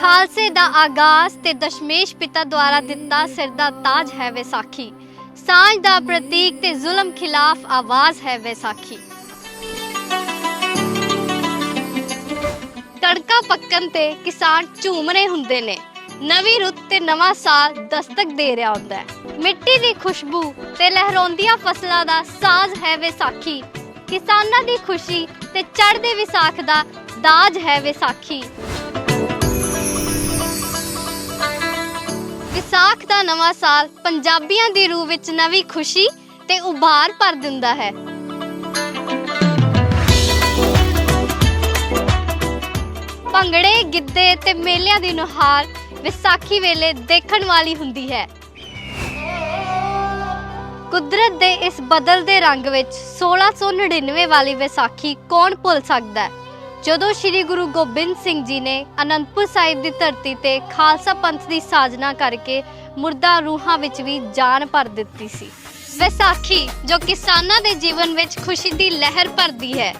ਖਾਲਸੇ ਦਾ ਆਗਾਜ਼ ਤੇ ਦਸ਼ਮੇਸ਼ ਪਿਤਾ ਦੁਆਰਾ ਦਿੱਤਾ ਸਿਰ ਦਾ ਤਾਜ ਹੈ ਵਿਸਾਖੀ ਸਾਂਝ ਦਾ ਪ੍ਰਤੀਕ ਤੇ ਜ਼ੁਲਮ ਖਿਲਾਫ ਆਵਾਜ਼ ਹੈ ਵਿਸਾਖੀ ਤੜਕਾ ਪੱਕਣ ਤੇ ਕਿਸਾਨ ਝੂਮ ਰਹੇ ਹੁੰਦੇ ਨੇ ਨਵੀਂ ਰੁੱਤ ਤੇ ਨਵਾਂ ਸਾਲ ਦਸਤਕ ਦੇ ਰਿਹਾ ਹੁੰਦਾ ਹੈ। ਮਿੱਟੀ ਦੀ ਖੁਸ਼ਬੂ ਤੇ ਲਹਿਰਾਉਂਦੀਆਂ ਫਸਲਾਂ ਦਾ ਸਾਜ਼ ਹੈ ਵਿਸਾਖੀ ਕਿਸਾਨਾਂ ਦੀ ਖੁਸ਼ੀ ਤੇ ਚੜ੍ਹਦੇ ਵਿਸਾਖ ਦਾ ਦਾਜ ਹੈ ਵਿਸਾਖੀ ਵਿਸਾਖ ਦਾ ਨਵਾਂ ਸਾਲ ਪੰਜਾਬੀਆਂ ਦੀ ਰੂਹ ਵਿੱਚ ਨਵੀਂ ਖੁਸ਼ੀ ਤੇ ਉਭਾਰ ਭਰ ਦਿੰਦਾ ਹੈ। ਭੰਗੜੇ, ਗਿੱਧੇ ਤੇ ਮੇਲਿਆਂ ਦੀ ਨੁਹਾਰ ਵਿਸਾਖੀ ਵੇਲੇ ਦੇਖਣ ਵਾਲੀ ਹੁੰਦੀ ਹੈ। ਕੁਦਰਤ ਦੇ ਇਸ ਬਦਲਦੇ ਰੰਗ ਵਿੱਚ 1699 ਵਾਲੀ ਵਿਸਾਖੀ ਕੌਣ ਭੁੱਲ ਸਕਦਾ ਹੈ? ਜਦੋਂ ਸ੍ਰੀ ਗੁਰੂ ਗੋਬਿੰਦ ਸਿੰਘ ਜੀ ਨੇ ਅਨੰਦਪੁਰ ਸਾਹਿਬ ਦੀ ਧਰਤੀ ਤੇ ਖਾਲਸਾ ਪੰਥ ਦੀ ਸਾਜਨਾ ਕਰਕੇ ਮੁਰਦਾ ਰੂਹਾਂ ਵਿੱਚ ਵੀ ਜਾਨ ਭਰ ਦਿੱਤੀ ਸੀ। ਵਿਸਾਖੀ ਜੋ ਕਿਸਾਨਾਂ ਦੇ ਜੀਵਨ ਵਿੱਚ ਖੁਸ਼ੀ ਦੀ ਲਹਿਰ ਭਰਦੀ ਹੈ।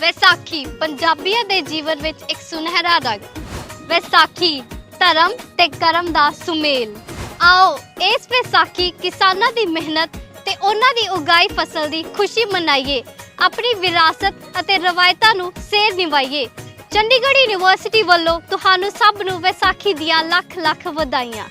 ਵਿਸਾਖੀ ਪੰਜਾਬੀਆਂ ਦੇ ਜੀਵਨ ਵਿੱਚ ਇੱਕ ਸੁਨਹਿਰਾ ਰੰਗ। ਵਿਸਾਖੀ ਧਰਮ ਤੇ ਕਰਮ ਦਾ ਸੁਮੇਲ। ਆਓ ਇਸ ਵਿਸਾਖੀ ਕਿਸਾਨਾਂ ਦੀ ਮਿਹਨਤ ਤੇ ਉਹਨਾਂ ਦੀ ਉਗਾਈ ਫਸਲ ਦੀ ਖੁਸ਼ੀ ਮਨਾਈਏ। ਆਪਣੀ ਵਿਰਾਸਤ ਅਤੇ ਰਵਾਇਤਾਂ ਨੂੰ ਸੇਧ ਨਿਭਾਈਏ। ਚੰਡੀਗੜ੍ਹ ਯੂਨੀਵਰਸਿਟੀ ਵੱਲੋਂ ਤੁਹਾਨੂੰ ਸਭ ਨੂੰ ਵਿਸਾਖੀ ਦੀਆਂ ਲੱਖ ਲੱਖ ਵਧਾਈਆਂ।